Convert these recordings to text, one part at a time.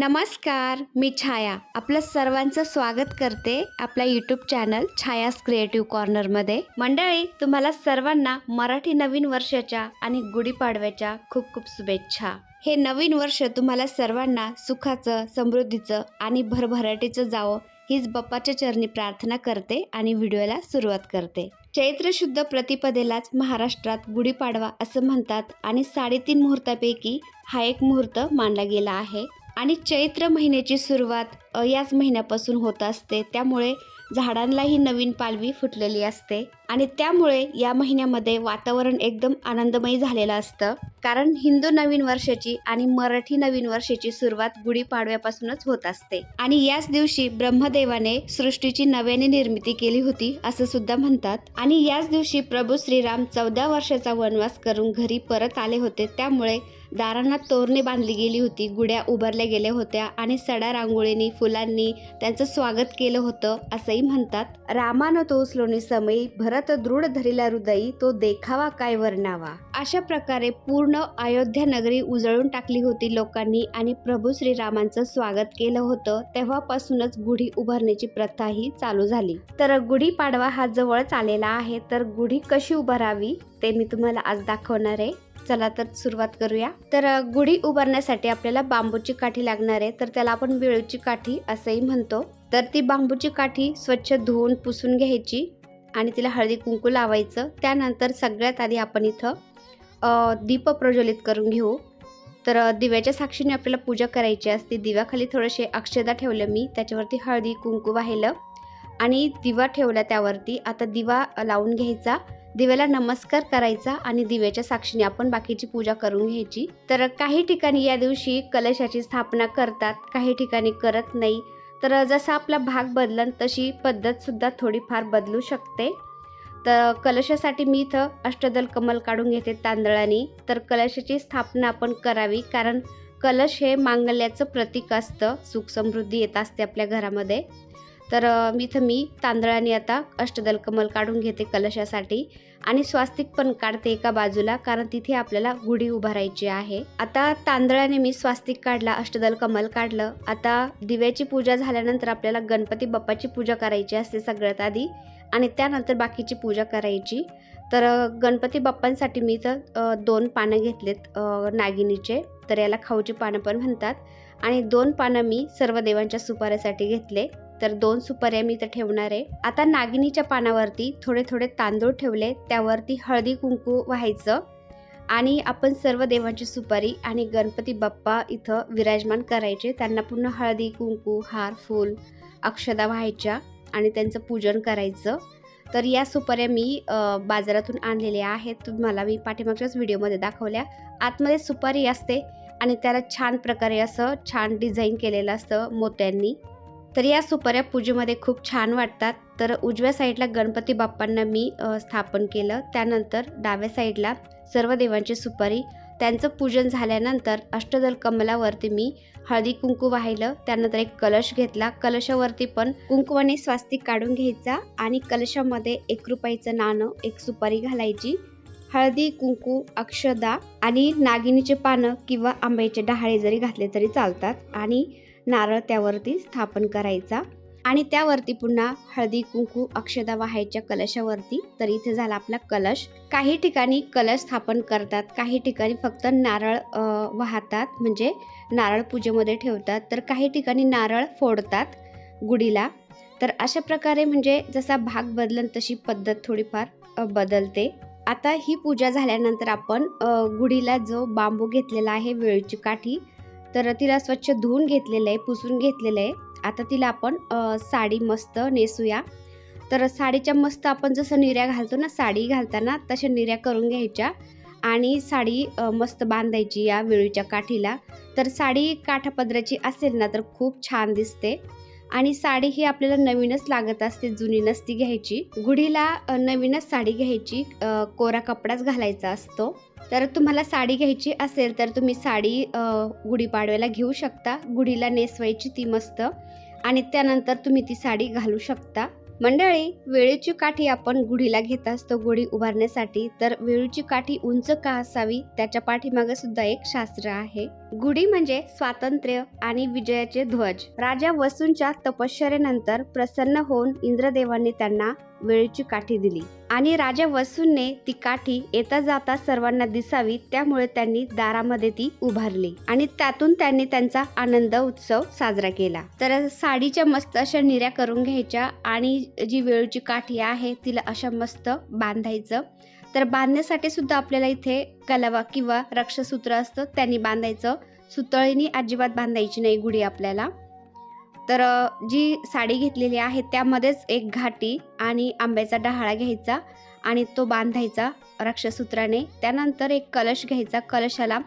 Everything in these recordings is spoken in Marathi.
नमस्कार मी छाया. आपलं सर्वांचं स्वागत करते आपल्या यूट्यूब चॅनल छायास क्रिएटिव्ह कॉर्नरमध्ये मंडळी तुम्हाला सर्वांना मराठी नवीन वर्षाच्या आणि गुढीपाडव्याच्या खूप खूप शुभेच्छा. हे नवीन वर्ष तुम्हाला सर्वांना सुखाचं समृद्धीचं आणि भरभराटीचं जावं हीच बाप्पाच्या चरणी प्रार्थना करते आणि व्हिडिओला सुरुवात करते. चैत्र शुद्ध प्रतिपदेलाच महाराष्ट्रात गुढीपाडवा असं म्हणतात आणि साडेतीन मुहूर्तापैकी हा एक मुहूर्त मानला गेला आहे. आणि चैत्र महिन्याची सुरुवात याच महिन्यापासून होत असते. त्यामुळे झाडांलाही नवीन पालवी फुटलेली असते. आणि त्यामुळे या महिन्यामध्ये वातावरण एकदम आनंदमयी झालेलं असतं. कारण हिंदू नवीन वर्षाची आणि मराठी नवीन वर्षाची सुरुवात गुढीपाडव्यापासूनच होत असते. आणि याच दिवशी ब्रह्मदेवाने सृष्टीची नव्याने निर्मिती केली होती असं सुद्धा म्हणतात. आणि याच दिवशी प्रभू श्रीराम चौदा वर्षाचा वनवास करून घरी परत आले होते. त्यामुळे दारांना तोरणे बांधली गेली होती गुड्या उभारल्या गेल्या होत्या आणि सडा रांगोळीनी फुलांनी त्यांचं स्वागत केलं होतं असंही म्हणतात. रामानं तो उचलोनी समयी भरत दृढ धरिला हृदयी तो देखावा काय वर्णावा? अशा प्रकारे पूर्ण अयोध्या नगरी उजळून टाकली होती लोकांनी आणि प्रभू श्रीरामांचं स्वागत केलं होतं तेव्हापासूनच गुढी उभारण्याची प्रथा ही चालू झाली. तर गुढी पाडवा हा जवळच आलेला आहे तर गुढी कशी उभारावी ते मी तुम्हाला आज दाखवणार आहे. चला तर सुरुवात करूया. तर गुढी उभारण्यासाठी आपल्याला बांबूची काठी लागणार आहे. तर त्याला आपण वेळूची काठी असंही म्हणतो. तर ती बांबूची काठी स्वच्छ धुवून पुसून घ्यायची आणि तिला हळदी कुंकू लावायचं. त्यानंतर सगळ्यात आधी आपण इथं दीप प्रज्वलित करून घेऊ. तर दिव्याच्या साक्षीने आपल्याला पूजा करायची असते. दिव्याखाली थोडेसे अक्षदा ठेवलं मी. त्याच्यावरती हळदी कुंकू वाहिलं आणि दिवा ठेवला त्यावरती. आता दिवा लावून घ्यायचा. दिव्याला नमस्कार करायचा आणि दिव्याच्या साक्षीने आपण बाकीची पूजा करून घ्यायची. तर काही ठिकाणी या दिवशी कलशाची स्थापना करतात काही ठिकाणी करत नाही. तर जसा आपला भाग बदलन तशी पद्धतसुद्धा थोडीफार बदलू शकते. तर कलशासाठी मी इथं अष्टदल कमल काढून घेते तांदळाने. तर कलशाची स्थापना आपण करावी कारण कलश हे मांगल्याचं प्रतीक असतं. सुख समृद्धी येत असते आपल्या घरामध्ये. तर मी इथं मी तांदळाने आता अष्टदल कमल काढून घेते कलशासाठी आणि स्वास्तिक पण काढते एका बाजूला कारण तिथे आपल्याला गुढी उभारायची आहे. आता तांदळाने मी स्वास्तिक काढला अष्टदल कमल काढलं. आता दिव्याची पूजा झाल्यानंतर आपल्याला गणपती बाप्पाची पूजा करायची असते सगळ्यात आधी आणि त्यानंतर बाकीची पूजा करायची. तर गणपती बाप्पांसाठी मी तर दोन पानं घेतलेत नागिनीचे. तर याला खाऊची पानं पण म्हणतात आणि दोन पानं मी सर्व देवांच्या सुपाऱ्यासाठी घेतले. तर दोन सुपाऱ्या मी इथं ठेवणार आहे. आता नागिनीच्या पानावरती थोडे थोडे तांदूळ ठेवले. त्यावरती हळदी कुंकू व्हायचं. आणि आपण सर्व देवांची सुपारी आणि गणपती बाप्पा इथं विराजमान करायचे. त्यांना पूर्ण हळदी कुंकू हार फूल अक्षदा व्हायच्या आणि त्यांचं पूजन करायचं. तर या सुपाऱ्या मी बाजारातून आणलेल्या आहेत. तुम्हाला मी पाठीमागच्याच व्हिडिओमध्ये दाखवल्या. आतमध्ये सुपारी असते आणि त्याला छान प्रकारे असं छान डिझाईन केलेलं असतं मोत्यांनी. तर या सुपाऱ्या पूजेमध्ये खूप छान वाटतात. तर उजव्या साईडला गणपती बाप्पांना मी स्थापन केलं. त्यानंतर डाव्या साईडला सर्व देवांची सुपारी. त्यांचं पूजन झाल्यानंतर अष्टदल कमलावरती मी हळदी कुंकू वाहिलं. त्यानंतर एक कलश घेतला. कलशावरती पण कुंकवाने स्वास्तिक काढून घ्यायचा आणि कलशामध्ये एक रुपयाचं नाणं एक सुपारी घालायची. हळदी कुंकू अक्षदा आणि नागिनीचे पानं किंवा आंब्याचे डहाळे जरी घातले तरी चालतात. आणि नारळ त्यावरती स्थापन करायचा. आणि त्यावरती पुन्हा हळदी कुंकू अक्षदा वाहायच्या कलशावरती तर इथे झाला आपला कलश. काही ठिकाणी कलश स्थापन करतात काही ठिकाणी फक्त नारळ वाहतात म्हणजे नारळ पूजेमध्ये ठेवतात तर काही ठिकाणी नारळ फोडतात गुढीला. तर अशा प्रकारे म्हणजे जसा भाग बदलन तशी पद्धत थोडीफार बदलते. आता ही पूजा झाल्यानंतर आपण गुढीला जो बांबू घेतलेला आहे वेळीची काठी तर तिला स्वच्छ धुवून घेतलेलं आहे पुसून घेतलेलं आहे. आता तिला आपण साडी मस्त नेसूया. तर साडीच्या मस्त आपण जसं निर्या घालतो ना साडी घालताना तशा निर्या करून घ्यायच्या. आणि साडी मस्त बांधायची या वेळीच्या काठीला. तर साडी काठापदराची असेल ना तर खूप छान दिसते. आणि साडी ही आपल्याला नवीनच लागत असते जुनी नसती घ्यायची. गुढीला नवीनच साडी घ्यायची कोरा कपडाच घालायचा असतो. तर तुम्हाला साडी घ्यायची असेल तर तुम्ही साडी गुढीपाडव्याला घेऊ शकता. गुढीला नेसवायची ती मस्त. आणि त्यानंतर तुम्ही ती साडी घालू शकता. मंडळी वेळूची काठी आपण गुढीला घेत असतो गुढी उभारण्यासाठी. तर वेळूची काठी उंच का असावी? त्याच्या पाठीमागे सुद्धा एक शास्त्र आहे. गुढी म्हणजे स्वातंत्र्य आणि विजयाचे ध्वज. राजा वसूंच्या तपश्चर्यानंतर प्रसन्न होऊन इंद्रदेवांनी त्यांना वेळीची काठी दिली. आणि राजा वसूंने ती काठी येता जाता सर्वांना दिसावी त्यामुळे त्यांनी दारामध्ये ती उभारली. आणि त्यातून त्यांनी त्यांचा आनंद उत्सव साजरा केला. तर साडीच्या मस्त अशा निऱ्या करून घ्यायच्या आणि जी वेळूची काठी आहे तिला अशा मस्त बांधायचं तर बांधण्यासाठी सुद्धा आपल्याला इथे कलावा किंवा रक्षसूत्र असतं त्यांनी बांधायचं. सुतळीनी अजिबात बांधायची नाही गुढी आपल्याला. तर जी साडी घेतलेली आहे त्यामध्येच एक घाटी आणि आंब्याचा डहाळा घ्यायचा आणि तो बांधायचा रक्षसूत्राने. त्यानंतर एक कलश घ्यायचा. कलशाला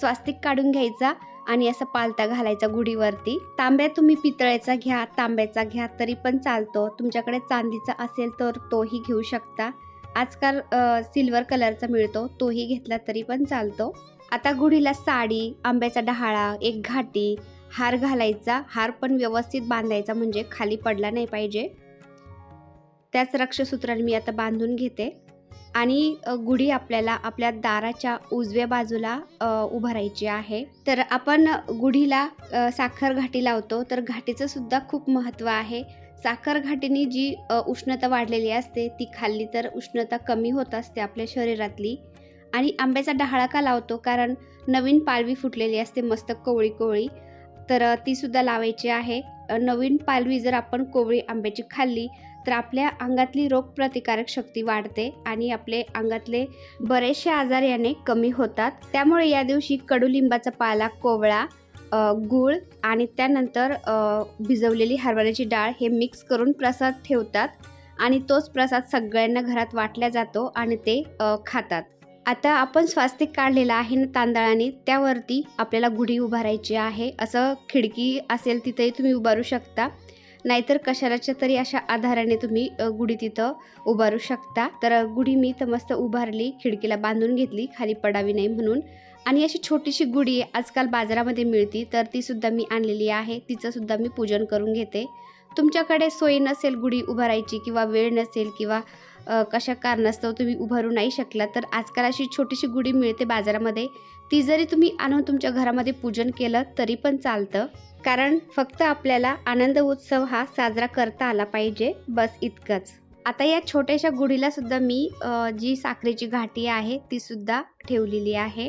स्वास्तिक काढून घ्यायचा आणि असा पालता घालायचा गुढीवरती. तांब्या तुम्ही पितळ्याचा घ्या तांब्याचा घ्या तरी पण चालतो. तुमच्याकडे चांदीचा असेल तर तोही घेऊ शकता. आजकाल सिल्वर कलरचा मिळतो तोही घेतला तरी पण चालतो. आता गुढीला साडी आंब्याचा डहाळा एक घाटी हार घालायचा हार पण व्यवस्थित बांधायचा म्हणजे खाली पडला नाही पाहिजे. त्याच रक्षसूत्राने मी आता बांधून घेते. आणि गुढी आपल्याला आपल्या दाराच्या उजव्या बाजूला उभारायची आहे. तर आपण गुढीला साखर घाटी लावतो तर घाटीचं सुद्धा खूप महत्त्व आहे. साखर घाटीने जी उष्णता वाढलेली असते ती खाल्ली तर उष्णता कमी होत असते आपल्या शरीरातली. आणि आंब्याचा डहाळा का लावतो? कारण नवीन पालवी फुटलेली असते मस्त कोवळी कोवळी. तर तीसुद्धा लावायची आहे. नवीन पालवी जर आपण कोवळी आंब्याची खाल्ली तर आपल्या अंगातली रोगप्रतिकारक शक्ती वाढते आणि आपले अंगातले बरेचसे आजार याने कमी होतात. त्यामुळे या दिवशी कडुलिंबाचा पाला कोवळा गूळ आणि त्यानंतर भिजवलेली हरभऱ्याची डाळ हे मिक्स करून प्रसाद ठेवतात आणि तोच प्रसाद सगळ्यांना घरात वाटला जातो आणि ते खातात. आता आपण स्वास्तिक काढलेला आहे ना तांदळाने त्यावरती आपल्याला गुढी उभारायची आहे. असं खिडकी असेल तिथेही तुम्ही उभारू शकता. नाहीतर कशालाच्या तरी अशा आधाराने तुम्ही गुढी तिथं उभारू शकता. तर गुढी मी तर मस्त उभारली खिडकीला बांधून घेतली खाली पडावी नाही म्हणून. आणि अशी छोटीशी गुढी आजकाल बाजारामध्ये मिळती तर तीसुद्धा मी आणलेली आहे. तिचंसुद्धा मी पूजन करून घेते. तुमच्याकडे सोय नसेल गुढी उभारायची किंवा वेळ नसेल किंवा कशा कारणास्तव तुम्ही उभारू नाही शकला तर आजकाल अशी छोटीशी गुढी मिळते बाजारामध्ये. ती जरी तुम्ही आणून तुमच्या घरामध्ये पूजन केलं तरी पण चालतं. कारण फक्त आपल्याला आनंद उत्सव हा साजरा करता आला पाहिजे बस इतकंच. आता या छोट्याशा गुढीलासुद्धा मी जी साखरेची घाटी आहे तीसुद्धा ठेवलेली आहे.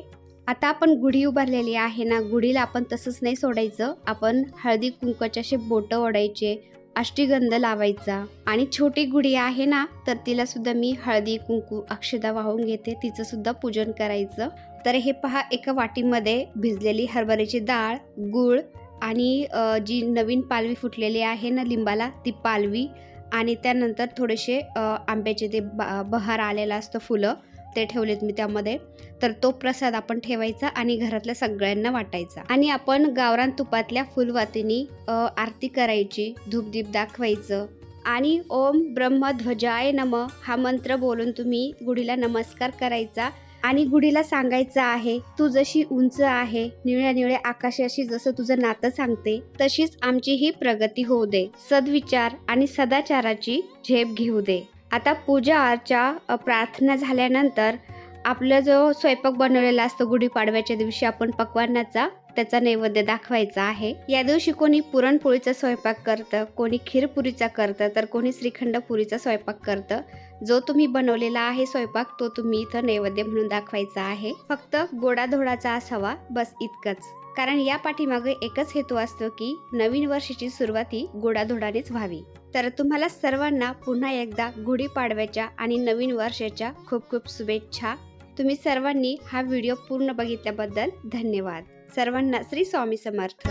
आता आपण गुढी उभारलेली आहे ना गुढीला आपण तसंच नाही सोडायचं. आपण हळदी कुंकूच्या असे बोटं ओढायचे अष्टीगंध लावायचा. आणि छोटी गुढी आहे ना तर तिला सुद्धा मी हळदी कुंकू अक्षदा वाहून घेते. तिचं सुद्धा पूजन करायचं. तर हे पहा एका वाटीमध्ये भिजलेली हरभऱ्याची डाळ गूळ आणि जी नवीन पालवी फुटलेली आहे ना लिंबाला ती पालवी आणि त्यानंतर थोडेसे आंब्याचे ते बहार आलेला असतं फुलं. ते ठेवलेत मी त्यामध्ये तर तो प्रसाद आपण ठेवायचा आणि घरातल्या सगळ्यांना वाटायचा. आणि आपण गावरान तुपातल्या फुलवातीनी आरती करायची धूपदीप दाखवायचं. आणि ओम ब्रह्मध्वजाय नम हा मंत्र बोलून तुम्ही गुढीला नमस्कार करायचा. आणि गुढीला सांगायचं आहे तू जशी उंच आहे निळ्या निळ्या आकाशाशी जसं तुझं नातं सांगते तशीच आमची ही प्रगती होऊ दे. सद्विचार आणि सदाचाराची झेप घेऊ दे. आता पूजा अर्चा प्रार्थना झाल्यानंतर आपला जो स्वयंपाक बनवलेला असतो गुढीपाडव्याच्या दिवशी आपण पकवानाचा त्याचा नैवेद्य दाखवायचा आहे. या दिवशी कोणी पुरणपोळीचा स्वयंपाक करतं कोणी खीरपुरीचा करतं तर कोणी श्रीखंड पुरीचा स्वयंपाक करतं. जो तुम्ही बनवलेला आहे स्वयंपाक तो तुम्ही इथं नैवेद्य म्हणून दाखवायचा आहे. फक्त गोडाधोडाचा असावा बस इतकंच. कारण या पाठीमागे एकच हेतू असतो की नवीन वर्षाची सुरुवात ही गोडाधोडानेच व्हावी. तर तुम्हाला सर्वांना पुन्हा एकदा गुढीपाडव्याच्या आणि नवीन वर्षाच्या खूप खूप शुभेच्छा. तुम्ही सर्वांनी हा व्हिडिओ पूर्ण बघितल्याबद्दल धन्यवाद. सर्वांना श्री स्वामी समर्थ.